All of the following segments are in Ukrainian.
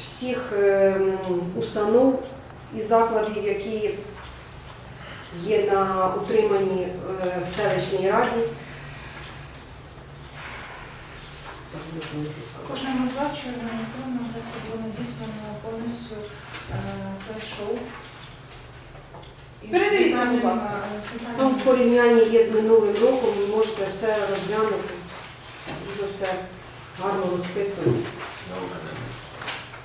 Всіх ем, установ і закладів, які є на утриманні е, в селищній раді. Кожному з вас, що на електронному адресі було надіслано повністю е, слайд-шоу. Передивіться, будь ласка. е, Там в порівнянні є з минулим роком, ви можете все розглянути. Дуже все гарно розписано.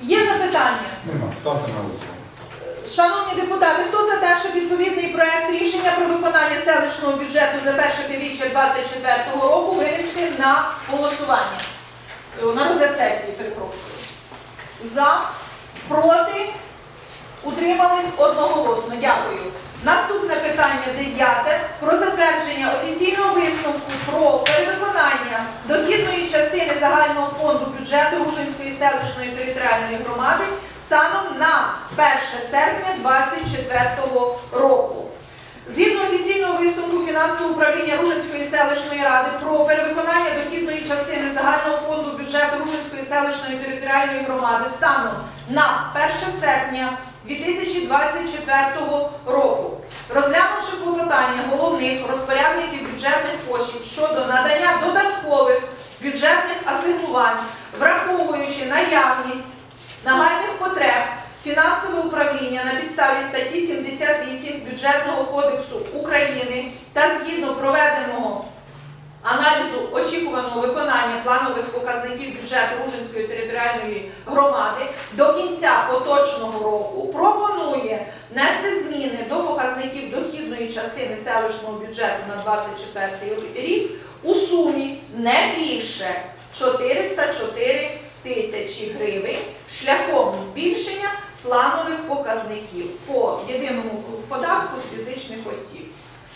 Є запитання? Нема. Ставте на голосування. Шановні депутати, хто за те, щоб відповідний проект рішення про виконання селищного бюджету за перше півріччя 2024 року винести на голосування? Е, На розгляд сесії, перепрошую. За, проти, утримались одноголосно. Дякую. Наступне питання дев'яте про затвердження офіційного висновку про перевиконання дохідної частини загального фонду бюджету Ружинської селищної територіальної громади станом на 1 серпня 2024 року. Згідно офіційного висновку фінансового управління Ружинської селищної ради про перевиконання дохідної частини загального фонду бюджету Ружинської селищної територіальної громади станом на 1 серпня 2024 року, розглянувши клопотання головних розпорядників бюджетних коштів щодо надання додаткових бюджетних асигнувань, враховуючи наявність нагальних потреб фінансове управління на підставі статті 78 Бюджетного кодексу України та згідно проведеного аналізу очікуваного виконання планових показників бюджету Ружинської територіальної громади до кінця поточного року пропонує внести зміни до показників дохідної частини селищного бюджету на 2024 рік у сумі не більше 404 тисячі гривень шляхом збільшення планових показників по єдиному податку з фізичних осіб.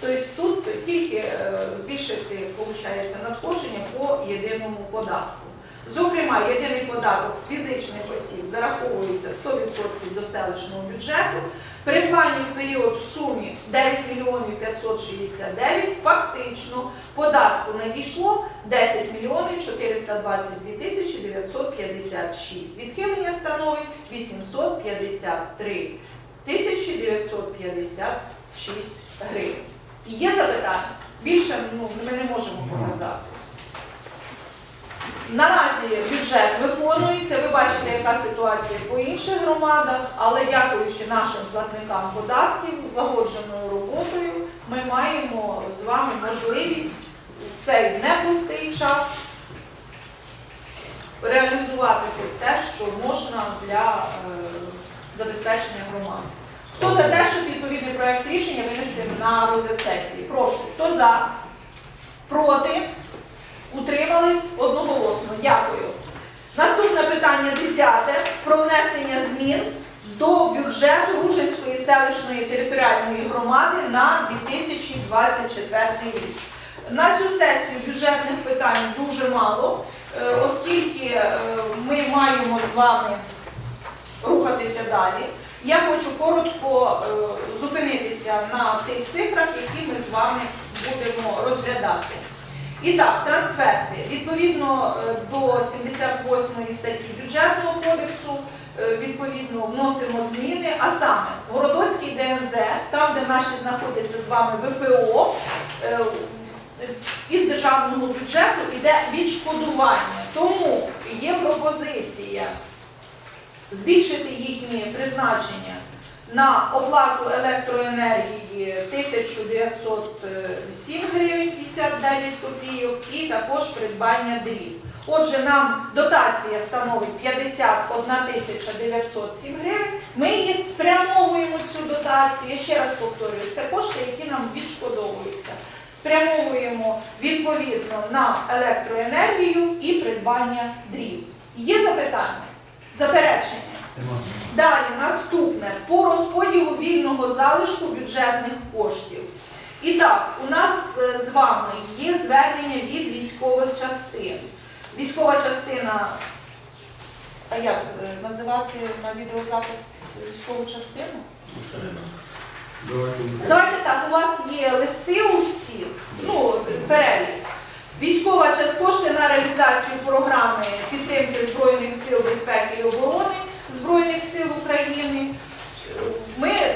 Тобто тут тільки е, збільшити виходить, надходження по єдиному податку. Зокрема, єдиний податок з фізичних осіб зараховується 100% до селищного бюджету. При в період в сумі 9 мільйонів 569 фактично податку надійшло 10 мільйонів 422 тисячі 956. Відхилення становить 853 тисячі 956 гривень. Є запитання? Більше ну, ми не можемо показати. Наразі бюджет виконується, ви бачите, яка ситуація по інших громадах, але дякуючи нашим платникам податків, злагодженою роботою, ми маємо з вами можливість у цей непростий час реалізувати те, що можна для е, забезпечення громади. Хто за те, щоб відповідний проект рішення винести на розгляд сесії? Прошу. Хто за? Проти? Утримались одноголосно. Дякую. Наступне питання десяте про внесення змін до бюджету Ружинської селищної територіальної громади на 2024 рік. На цю сесію бюджетних питань дуже мало, е, оскільки е, ми маємо з вами рухатися далі. Я хочу коротко е, зупинитися на тих цифрах, які ми з вами будемо розглядати. І так, трансферти. Відповідно е, до 78 статті бюджетного кодексу, е, відповідно, вносимо зміни, а саме Городоцький ДНЗ, там, де наші знаходяться з вами ВПО, із державного бюджету йде відшкодування. Тому є пропозиція збільшити їхнє призначення на оплату електроенергії 1907 гривень 59 копійок і також придбання дрів. Отже, нам дотація становить 51 907 гривень. Ми її спрямовуємо цю дотацію. Я ще раз повторюю, це кошти, які нам відшкодовуються. Спрямовуємо відповідно на електроенергію і придбання дрів. Є запитання? Заперечення? Далі наступне по розподілу вільного залишку бюджетних коштів. І так, у нас е, з вами є звернення від військових частин. Військова частина, а як е, називати на відеозапис військову частину? Давайте. Давайте так, у вас є листи у всіх, ну, перелік. Військова частина кошти на реалізацію програми підтримки Збройних сил безпеки і оборони Збройних сил України. Ми е,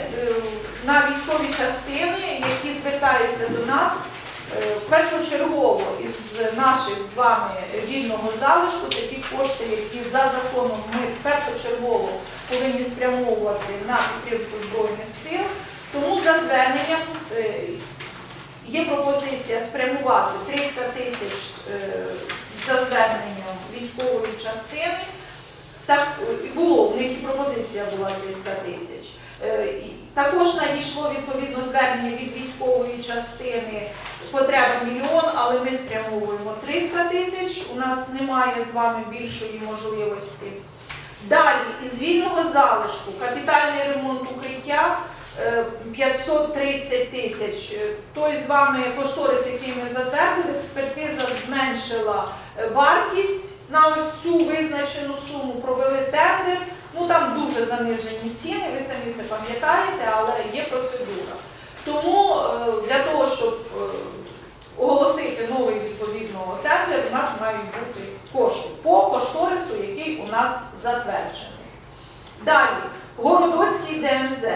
на військові частини, які звертаються до нас, е, першочергово із наших з вами вільного залишку, такі кошти, які за законом ми першочергово повинні спрямовувати на підтримку Збройних сил. Тому за зверненням е, є пропозиція спрямувати 300 тисяч за зверненням військової частини. Так е, і було, в них і пропозиція була 300 тисяч. Е, Також надійшло відповідно звернення від військової частини потреба мільйон, але ми спрямовуємо 300 тисяч. У нас немає з вами більшої можливості. Далі із вільного залишку капітальний ремонт укриття е, 530 тисяч. Е, Той з вами кошторис, який ми затвердили, експертиза зменшила е, вартість на ось цю визначену суму, провели тендер. Ну там дуже занижені ціни, ви самі це пам'ятаєте, але є процедура. Тому е, для того, щоб е, оголосити новий відповідно тендер, у нас мають бути кошти по кошторису, який у нас затверджений. Далі, Городоцький ДНЗ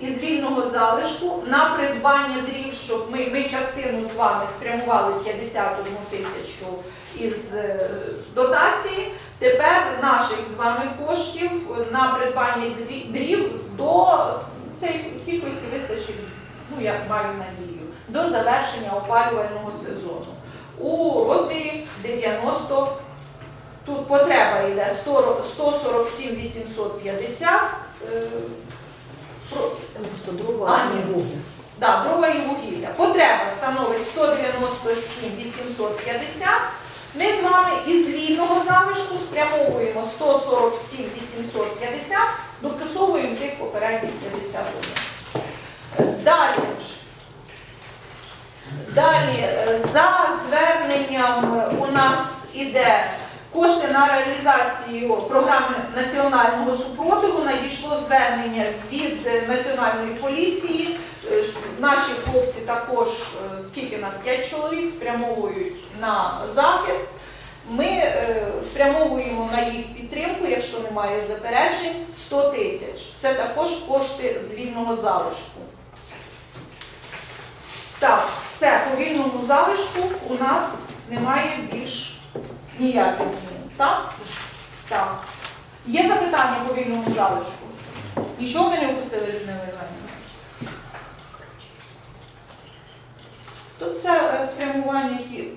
із вільного залишку на придбання дрів, щоб ми, ми частину з вами спрямували 51 тисячу із е, дотації. Тепер наших з вами коштів на придбання дрі- дрів до цієї кількості вистачить, ну я маю надію, до завершення опалювального сезону. У розмірі 90, тут потреба йде 100 147 850. е, про- просто дрова, ні. вугілля. Да, дрова і вугілля. Потреба становить 197 850. Ми з вами із вільного залишку спрямовуємо 147 850, доплюсовуємо тих попередніх 51. Е, Далі. Далі, е, за зверненням у нас іде кошти на реалізацію програми національного супротиву. Надійшло звернення від е, національної поліції. Е, Наші хлопці також, е, скільки нас 5 чоловік, спрямовують на захист. Ми спрямовуємо на їх підтримку, якщо немає заперечень, 100 тисяч. Це також кошти з вільного залишку. Так, все, по вільному залишку у нас немає більш ніяких змін. Так? Так. Є запитання по вільному залишку? Нічого ми не опустили Людмила Іванівна? То це е, спрямування, які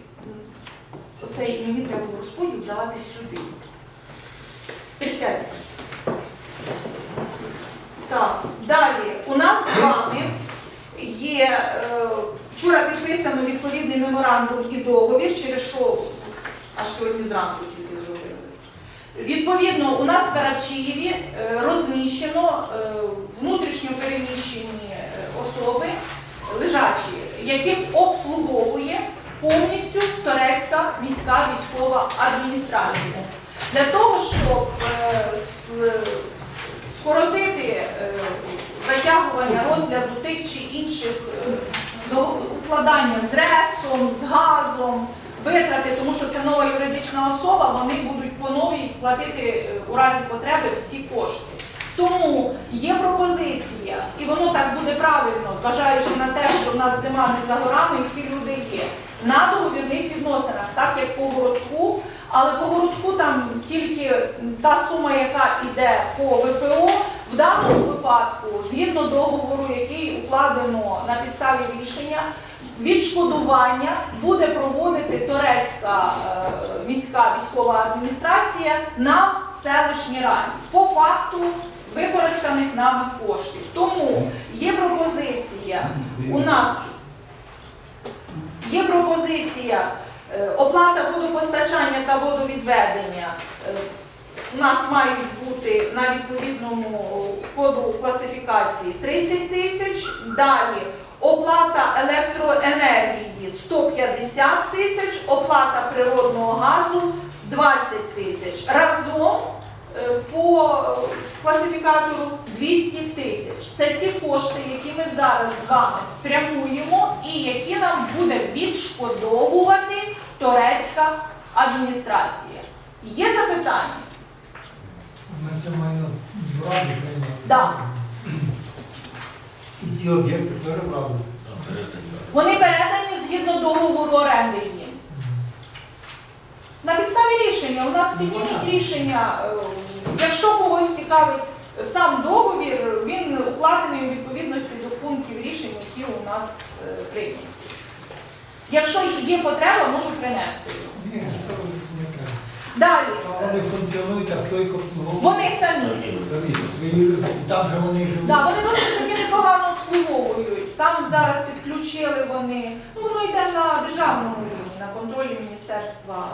оцей мені треба було розподіл давати сюди. Присядьте. Так, далі у нас з вами є е, вчора підписано відповідний меморандум і договір, через що аж сьогодні зранку тільки зробили. Відповідно, у нас в Карачиєві е, розміщено е, внутрішньо переміщені е, особи лежачі, яких обслуговує повністю Торецька міська військова адміністрація. Для того, щоб скоротити затягування розгляду тих чи інших укладання з РЕСом, з газом, витрати, тому що це нова юридична особа, вони будуть по новій платити е, у разі потреби всі кошти. Тому є пропозиція, і воно так буде правильно, зважаючи на те, що в нас зима не за горами, і ці люди є. На договірних відносинах, так як по городку, але по городку там тільки та сума, яка йде по ВПО, в даному випадку, згідно договору, який укладено на підставі рішення, відшкодування буде проводити Торецька е, міська військова адміністрація на селищні раді по факту використаних нами коштів. Тому є пропозиція у нас є пропозиція е, оплата водопостачання та водовідведення. Е, У нас мають бути на відповідному коду класифікації 30 тисяч. Далі оплата електроенергії 150 тисяч, оплата природного газу 20 тисяч. Разом е, по класифікатору 200 тисяч. Це ці кошти, які ми зараз з вами спрямуємо і які нам буде відшкодовувати Торецька адміністрація. Є запитання? Ми це майно в раді прийняли. Ці об'єкти перебрали. Вони передані згідно договору оренди їм. На підставі рішення, у нас підніміть рішення, е, якщо когось цікавить сам договір, він укладений у відповідності до пунктів рішень, які у нас е, прийняті. Якщо є потреба, можу принести його. Ні, це не треба. Далі, Вони функціонують, а хто їх обслуговує? вони самі. Самі. Там же вони живуть. Да, вони досить таки непогано обслуговують. Там зараз підключили вони. Ну воно йде на державному рівні, на контролі Міністерства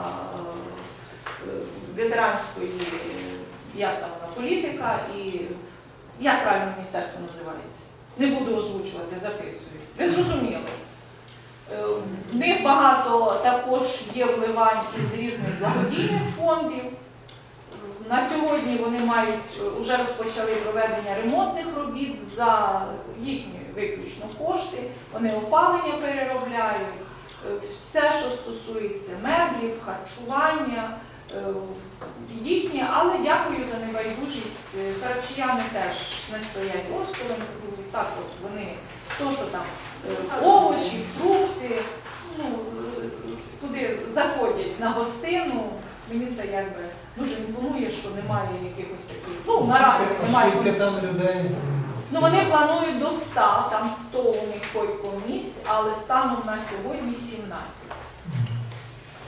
е, ветеранської, як там політика і як правильно міністерство називається. Не буду озвучувати, записую. Ви зрозуміли. Е, В них багато також є вливань із різних благодійних фондів. На сьогодні вони мають вже розпочали проведення ремонтних робіт за їхні виключно кошти. Вони опалення переробляють, е, все, що стосується меблів, харчування, е, їхнє, але дякую за небайдужість. Е, Харчияни теж не стоять осторонь. Так от вони то, що там е, овочі, фрукти, ну, е, туди заходять на гостину. Мені це якби дуже імпонує, що немає якихось таких. Ну, наразі немає. Скільки там людей? Ну вони планують до 100, там 100 у них койко-місць, але станом на сьогодні 17.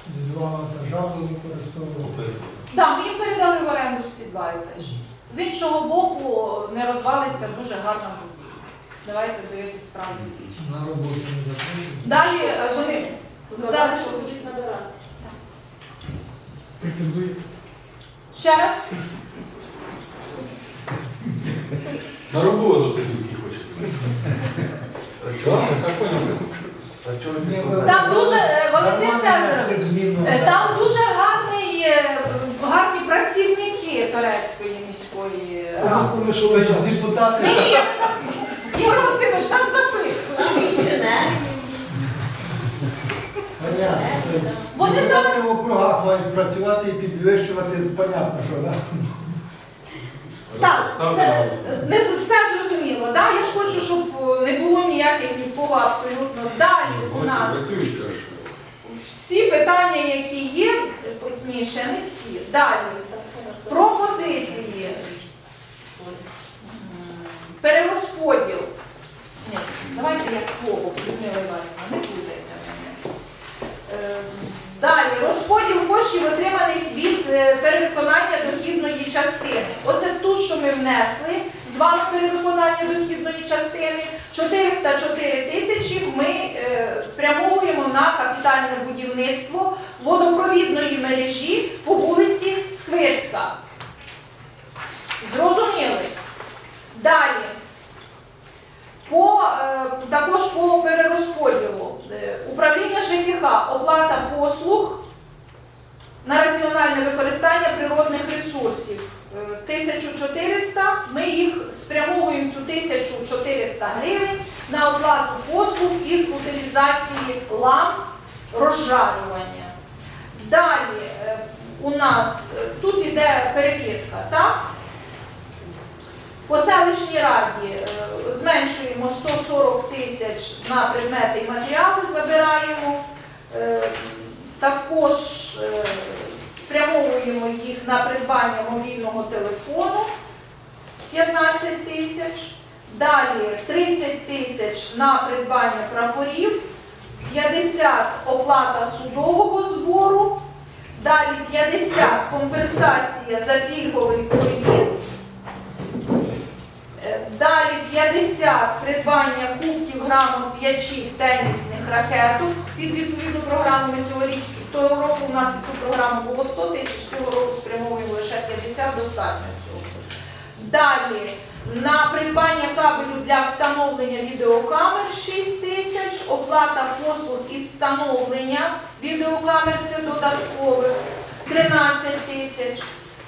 З два держави використовували. Так, ми їм передали в оренду всі два етажі. З іншого боку, не розвалиться дуже гарна будівля. Давайте дивитися справді більше. На роботу не запрошують. Далі е, вони Зараз що хочуть набирати. Претендують. ще раз. На роботу Сахінський хоче. Там дуже е, Валентин беззмінно. е, там дуже гарний, е, гарні працівники Торецької міської ради. Просто що ви депутати. Ні, ні, я не записую. Ігор Валентинович, нас. Вони зараз- в округах мають працювати і підвищувати, понятно, що, так? Так, все, все зрозуміло. Да? Я ж хочу, щоб е, не було ніяких нікого абсолютно. Далі у нас всі питання, які є, ні, ще не всі. Далі. Пропозиції. Перерозподіл. Ні, давайте я слово, Людмила Іванівна, не путайте мене. Е, Далі, розподіл коштів, отриманих від е, перевиконання дохідної частини. Оце ту, що ми внесли з вами перевиконання дохідної частини. 404 тисячі ми е, спрямовуємо на капітальне будівництво водопровідної мережі по вулиці Сквирська. Зрозуміли? Далі. По, е, також по перерозподілу. Е, Управління ЖКХ, оплата послуг на раціональне використання природних ресурсів. Е, 1400, ми їх спрямовуємо цю 1400 гривень на оплату послуг із утилізації ламп розжарювання. Далі е, у нас е, тут іде перекидка, так? По селищній раді е, зменшуємо 140 тисяч на предмети і матеріали, забираємо. Е, Також е, спрямовуємо їх на придбання мобільного телефону 15 тисяч. Далі 30 тисяч на придбання прапорів, 50 оплата судового збору, далі 50 компенсація за пільговий проїзд. Далі 50 придбання кубків, грамот, м'ячів, тенісних ракеток під відповідну програму. Ми цьогоріч того року у нас ту програму було 100 тисяч, цього року спрямовуємо лише 50, достатньо цього. Далі на придбання кабелю для встановлення відеокамер 6 тисяч, оплата послуг із встановлення відеокамер це додаткових 13 тисяч.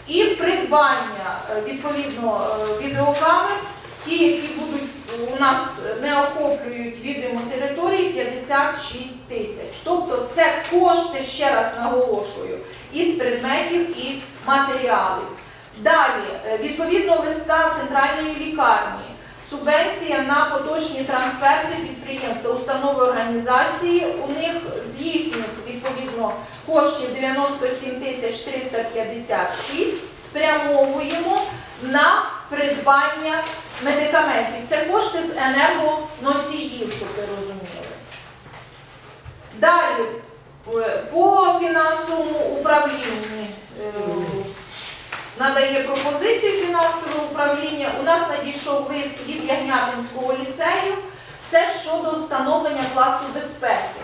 І придбання е, відповідно е, відеокамер, ті, які будуть у нас не охоплюють відомо території 56 тисяч. Тобто це кошти, ще раз наголошую, із предметів і матеріалів. Далі, е, відповідно листа центральної лікарні, субвенція на поточні трансферти підприємства, установи організації. У них з їхніх відповідно коштів 97 тисяч 356 спрямовуємо на придбання медикаментів. Це кошти з енергоносіїв, щоб ви розуміли. Далі, е, по фінансовому управлінні е, надає пропозиції фінансового управління. У нас надійшов лист від Ягнятинського ліцею. Це щодо встановлення класу безпеки.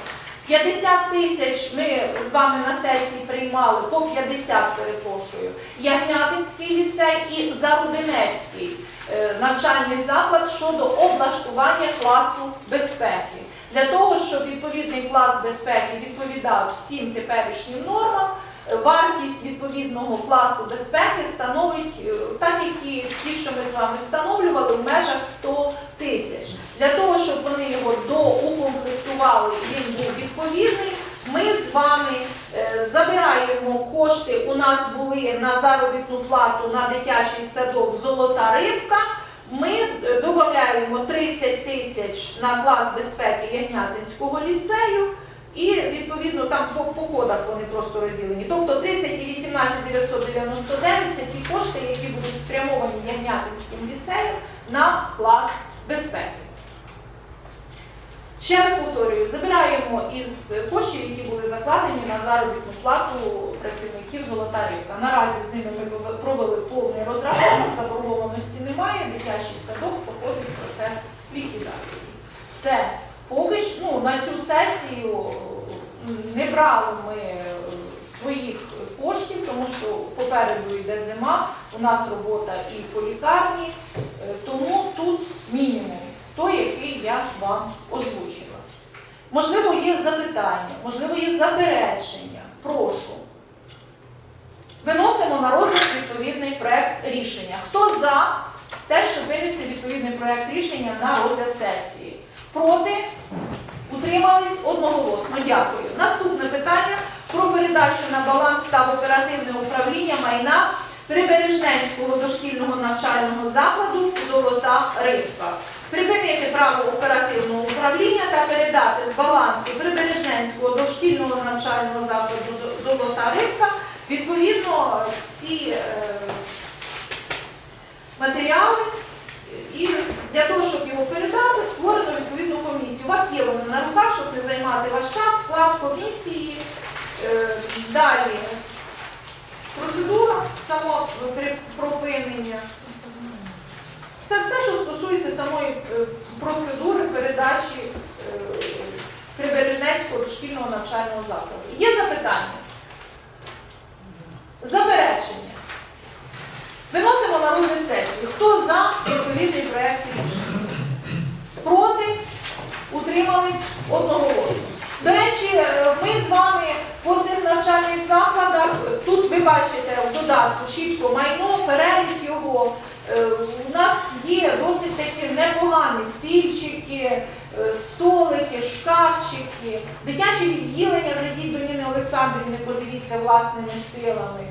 50 тисяч ми з вами на сесії приймали, по 50, перепрошую, Ягнятинський ліцей і Зарудинецький е, навчальний заклад щодо облаштування класу безпеки. Для того, щоб відповідний клас безпеки відповідав всім теперішнім нормам, е, вартість відповідного класу безпеки становить, е, так як і ті, що ми з вами встановлювали, в межах 100 тисяч. Для того, щоб вони його доукомплектували і він був відповідний, ми з вами е, забираємо кошти. У нас були на заробітну плату на дитячий садок Золота рибка. Ми е, додаємо 30 тисяч на клас безпеки Ягнятинського ліцею. І відповідно там по, по кодах вони просто розділені. Тобто 30 і 18 999 це ті кошти, які будуть спрямовані Ягнятинським ліцеєм на клас безпеки. Ще раз повторюю, забираємо із коштів, які були закладені на заробітну плату працівників Золота рибка. Наразі з ними ми провели повний розрахунок, заборгованості немає, дитячий садок проходить процес ліквідації. Все. Поки ну, на цю сесію не брали ми своїх коштів, тому що попереду йде зима, у нас робота і по лікарні, е, тому тут мінімум той, який я вам озвучила. Можливо, є запитання, можливо, є заперечення. Прошу. Виносимо на розгляд відповідний проект рішення. Хто за те, щоб винести відповідний проект рішення на розгляд сесії? Проти? Утримались одноголосно. Дякую. Наступне питання про передачу на баланс та оперативне управління майна Прибережненського дошкільного навчального закладу Золота рибка. Припинити право оперативного управління та передати з балансу Прибережненського дошкільного навчального закладу Золота рибка. Відповідно, ці е, матеріали і для того, щоб його передати, створено відповідну комісію. У вас є вони на руках, щоб не займати ваш час, склад комісії. Е, Далі процедура само при- припинення. Це все, що стосується самої е, процедури передачі Прибережнецького дошкільного навчального закладу. Є запитання? Заперечення. Виносимо на розгляд сесії. Хто за відповідний проект рішення? Проти? Утримались одноголосно. До речі, е, ми з вами по цих навчальних закладах, е, тут ви бачите в додатку чітко майно, перелік його. Е, У нас є досить такі непогані стільчики, е, столики, шкафчики, дитячі відділення, зайдіть до Ніни Олександрівни, подивіться власними силами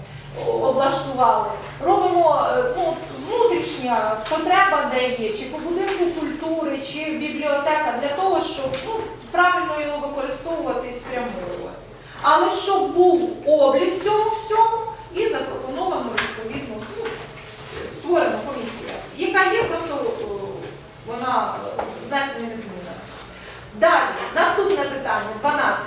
облаштували. Робимо е, ну, внутрішня потреба, де є, чи по будинку культури, чи бібліотека, для того, щоб ну, правильно його використовувати і спрямовувати. Але щоб був облік цьому всьому і запропоновано відповідно ну, створена комісія, яка є просто вона е, з внесеними змінами. Dалі, наступне питання, 12.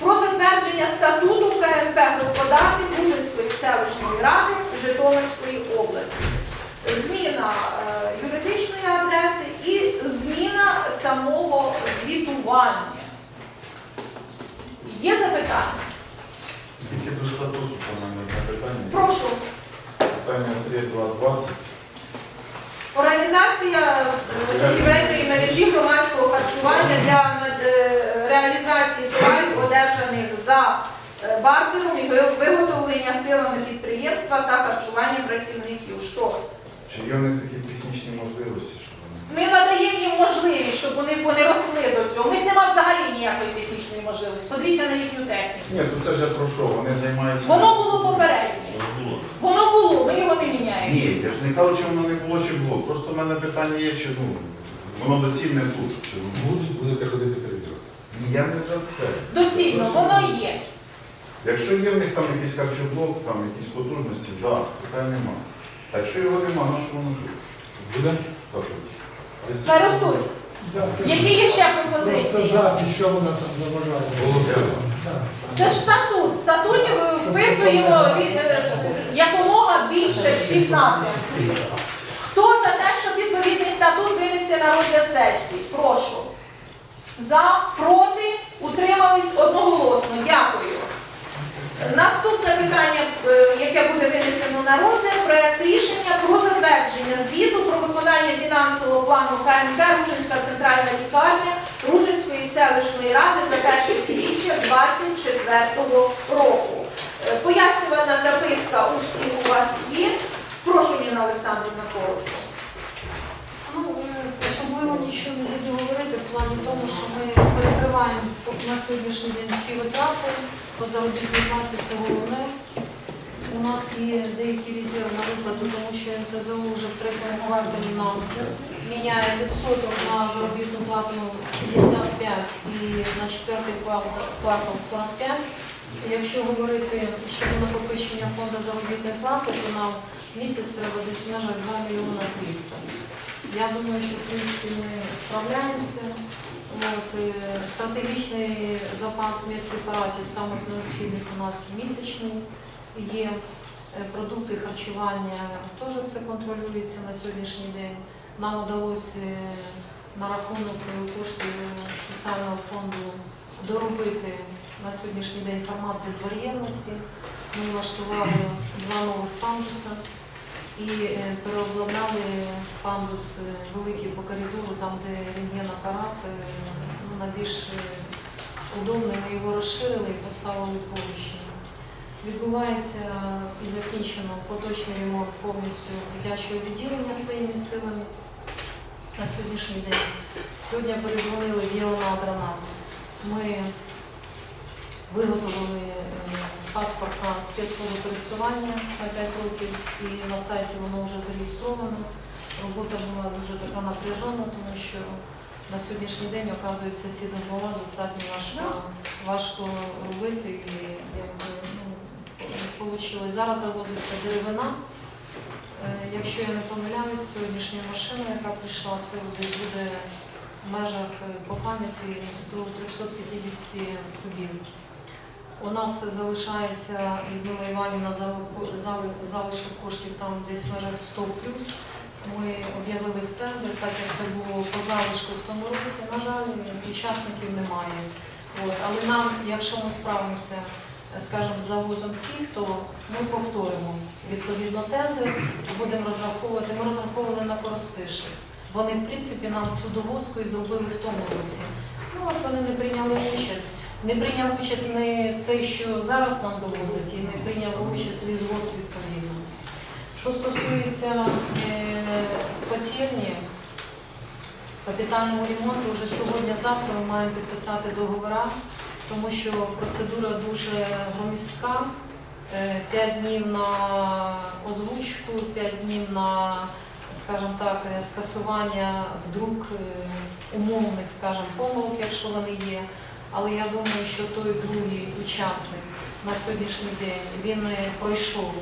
Про затвердження статуту КНП господарки Бужинської селищної ради Житомирської області. Зміна е, юридичної адреси і зміна самого звітування. Є запитання? Тільки до статуту, по-моєму, питання. Прошу. Питання 3.2.20. Організація е, торгівельної мережі громадського харчування для е, реалізації товарів, одержаних за е, бартером і виготовлення силами підприємства та харчування працівників. Що? Чи є в них такі технічні можливості, щоб вони Ми надаємо їм можливість, щоб вони, вони росли до цього. У них немає взагалі ніякої технічної можливості. Подивіться на їхню техніку. Ні, то це вже про що? Вони займаються. Воно було попереднє. Воно було, ми його не міняємо. Ні, я ж не кажу, чи воно не було, чи було. Просто в мене питання є, чи ну, воно доцільне тут. Чи... воно- Будуть, будете ходити перевіряти. Ні, Я не за це. Доцільно, воно є. Якщо є в них там якийсь харчоблок, там якісь потужності, так, да, питань нема. А якщо його нема, на що воно тут? Буде? Так. Да, Які є ще Просто пропозиції? запись, що вона там заважає. Голосуємо. Так. Це ж статут. В статуті ми вписуємо від- е, якомога більше всіх напрямків. Хто за те, щоб відповідний статут винести на розгляд сесії? Прошу. За, проти, утримались одноголосно. Дякую. Наступне питання, е, яке буде винесено на розгляд, проект рішення про затвердження звіту про виконання фінансового плану КМК Ружинська центральна лікарня Ружинської селищної ради за перше півріччя 24 року. Пояснювальна записка у всіх у вас є. Прошу, Ніна Олександрівна, коротко. Ну, е, особливо нічого не буду говорити в плані тому, що ми перекриваємо на сьогоднішній день всі витрати по заробітній платі, це головне. У нас є деякі резерви на виплату, тому що НСЗУ вже в третьому кварталі нам міняє відсоток на заробітну плату 55 і на четвертий квартал 45. Якщо говорити щодо накопичення фонду заробітної плати, то нам місяць треба десь межах 2 мільйона 300. Я думаю, що в принципі ми справляємося. От, е, стратегічний запас медпрепаратів самих необхідних у нас місячний є. Е, Продукти харчування теж все контролюється на сьогоднішній день. Нам вдалося е, на рахунок коштів спеціального фонду доробити на сьогоднішній день формат безбар'єрності. Ми влаштували два нових пандуса і е, переобладнали пандус е, великий по коридору, там, де рентген-апарат, е, ну, на більш е, удобний. Ми його розширили і поставили поруч. Відбувається і закінчено поточний ремонт повністю дитячого відділення своїми силами на сьогоднішній день. Сьогодні передзвонили Діонадра Ми виготовили е, паспорт на спецводокористування на 5 років і на сайті воно вже зареєстровано. Робота була дуже така напряжена, тому що на сьогоднішній день, оказується, ці дозволи достатньо важко, важко робити і якби, ну. Зараз заводиться деревина. Е, Якщо я не помиляюсь, сьогоднішня машина, яка прийшла, це буде в межах е, по пам'яті до 350 кубів. У нас залишається Людмила Іванівна зал- залишок коштів там десь в межах 100 плюс. Ми об'явили в тендер, так як це було по залишку в тому році. На жаль, учасників немає. От. Але нам, якщо ми справимося, скажімо, з завозом цих, то ми повторимо відповідно тендер, будемо розраховувати. Ми розраховували на Коростиші. Вони, в принципі, нам цю довозку і зробили в тому році. Ну, от вони не прийняли участь. Не прийняв участь не цей, що зараз нам довозить, і не прийняв участь візвоз відповідно. Що стосується е, котельні, капітального ремонту, вже сьогодні-завтра ми маємо підписати договори, тому що процедура дуже громістка. Е, П'ять днів на озвучку, п'ять днів на, скажімо так, е, скасування вдруг е, умовних, скажімо, помилок, якщо вони є. Але я думаю, що той другий учасник на сьогоднішній день він е, пройшов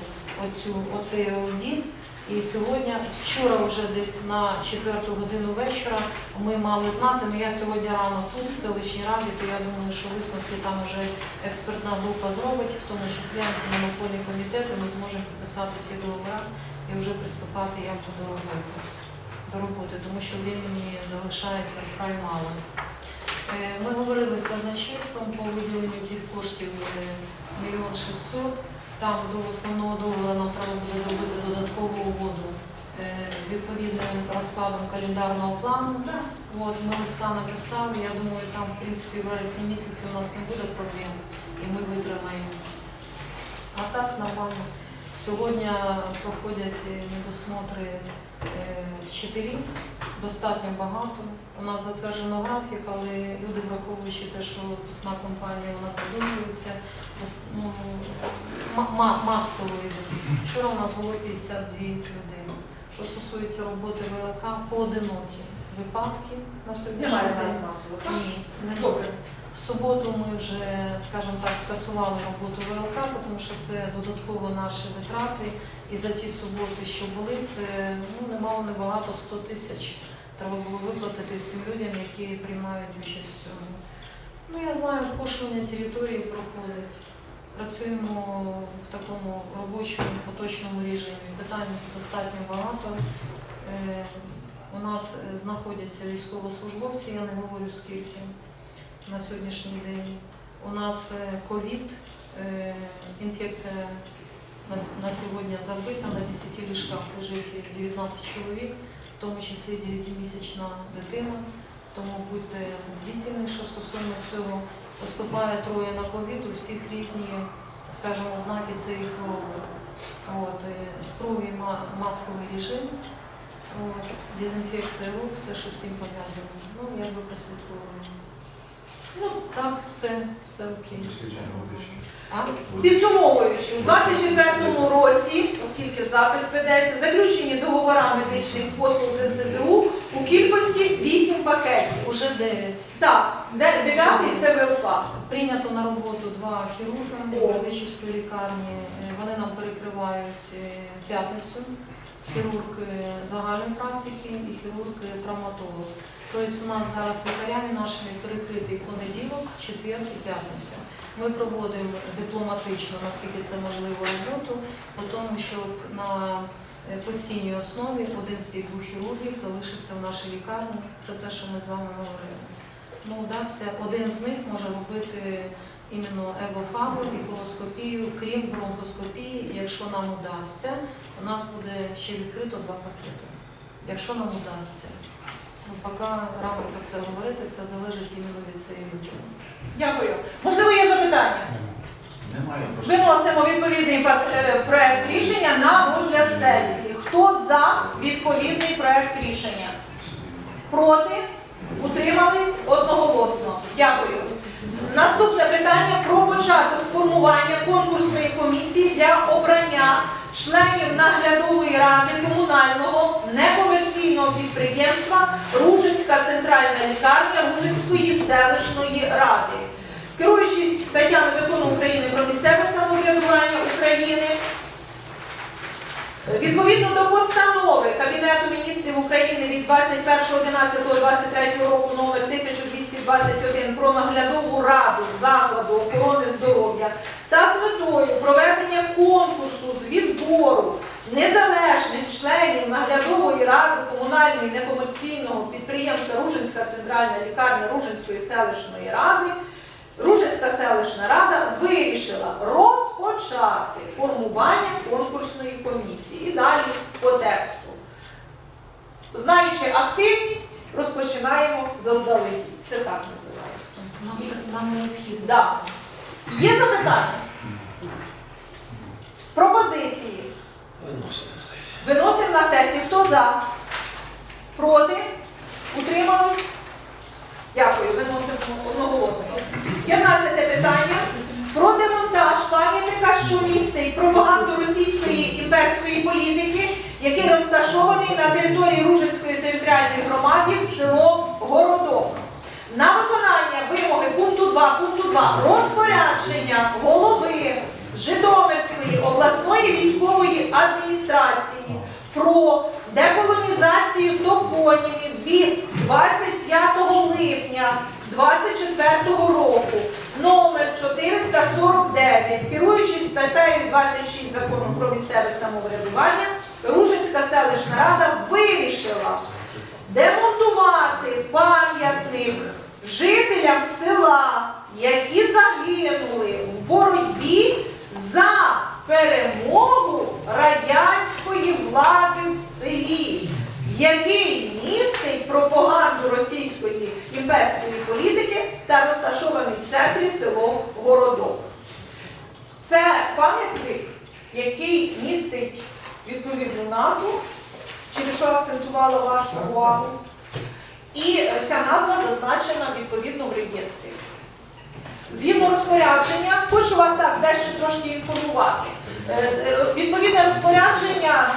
оцю, оцей аудит. І сьогодні, вчора вже десь на четверту годину вечора ми мали знати, ну я сьогодні рано тут, в селищній раді, то я думаю, що висновки там вже експертна група зробить, в тому числі антимонопольний комітет, і ми зможемо підписати ці договори і вже приступати як до роботи, до роботи, тому що времени залишається вкрай мало. Е, Ми говорили з казначейством по виділенню цих коштів е, мільйон шістсот. Там до основного договору нам треба буде зробити додаткову угоду е, з відповідним розкладом календарного плану. От, ми листа написали, я думаю, там, в принципі, в вересні місяці у нас не буде проблем, і ми витримаємо. А так нормально. Сьогодні проходять е, недосмотри е, вчителів, достатньо багато. У нас затверджено графік, але люди, враховуючи те, що випускна компанія вона продовжується, ну, ма- ма- масово йде. Вчора у нас було 52 людини. Що стосується роботи ВЛК, поодинокі випадки на сьогоднішній Немає зараз масово. так? Ні, не Добре. В суботу ми вже, скажімо так, скасували роботу ВЛК, тому що це додатково наші витрати. І за ті суботи, що були, це ну, немало небагато 100 тисяч. Треба було виплатити всім людям, які приймають участь в цьому. Ну, я знаю, пошлення території проходить. Працюємо в такому робочому поточному режимі. Питань достатньо багато. Е, У нас е, знаходяться військовослужбовці, я не говорю скільки на сьогоднішній день. У нас е, ковід, е, інфекція на, сьогодні забита, на 10 ліжках лежить 19 чоловік, в тому числі 9-місячна дитина. Тому будьте бдительні, що стосовно цього поступає троє на ковід, у всіх різні, скажімо, ознаки цієї хвороби. От, е, з крові масковий режим, от, дезінфекція рук, все, що з цим пов'язано. Ну, якби прослідковуємо. Ну, так, все, все окей. А? Підсумовуючи, у 2024 році, оскільки запис ведеться, заключені договори медичних послуг з НСЗУ у кількості 8 пакетів. Уже 9. Так, де- дев'ятий це ВЛК. Прийнято на роботу два хірурга О. Бердичівської лікарні. Е, Вони нам перекривають е, п'ятницю. Хірург е, загальної практики і хірург е, травматолог. Тобто у нас зараз лікарями нашими перекритий понеділок, четвер і п'ятниця. Ми проводимо дипломатично, наскільки це можливо, роботу, по тому, щоб на е, постійній основі один з цих двох хірургів залишився в нашій лікарні. Це те, що ми з вами говорили. Ну, вдасться, один з них може робити іменно егофагу і колоскопію, крім бронхоскопії. Якщо нам удасться, у нас буде ще відкрито два пакети. Якщо нам удасться. Ну, поки рано про це говорити, все залежить іменно від цієї людини. Дякую. Можливо, є запитання? Немає. Виносимо відповідний е, проект рішення на розгляд сесії. Хто за відповідний проект рішення? Проти? Утримались одноголосно. Дякую. Наступне питання про початок формування конкурсної комісії для обрання членів наглядової ради комунального некомерційного підприємства Ружицька центральна лікарня Ружицької селищної ради. Керуючись статтями закону України про місцеве самоврядування України, Відповідно до постанови Кабінету міністрів України від 21.11.23 року номер 1221 про наглядову раду закладу охорони здоров'я та з метою проведення конкурсу з відбору незалежних членів наглядової ради комунального і некомерційного підприємства Ружинська центральна лікарня Ружинської селищної ради Ружицька селищна рада вирішила розпочати формування конкурсної комісії. І далі по тексту. Знаючи активність, розпочинаємо заздалегідь. Це так називається. Нам, необхідно. Да. Є запитання? Пропозиції? Виносимо на сесію. Хто за? Проти? Утримались? Дякую, виносимо одноголосно. 15 питання. Про демонтаж пам'ятника, що містить пропаганду російської імперської політики, який розташований на території Ружинської територіальної громади в село Городок. На виконання вимоги пункту 2, пункту 2 розпорядження голови Житомирської обласної військової адміністрації про деколонізацію топонімів від 25 липня 24 року 449, керуючись статтею 26 закону про місцеве самоврядування, Ружинська селищна рада вирішила демонтувати пам'ятник жителям села, які загинули в боротьбі за перемогу радянської влади в селі, який містить пропаганду російської імперської політики та розташований в центрі село Городок. Це пам'ятник який містить відповідну назву, через що акцентувала вашу увагу. І ця назва зазначена відповідно в реєстрі. Згідно розпорядження, хочу вас так дещо трошки інформувати. Е, е, Відповідне розпорядження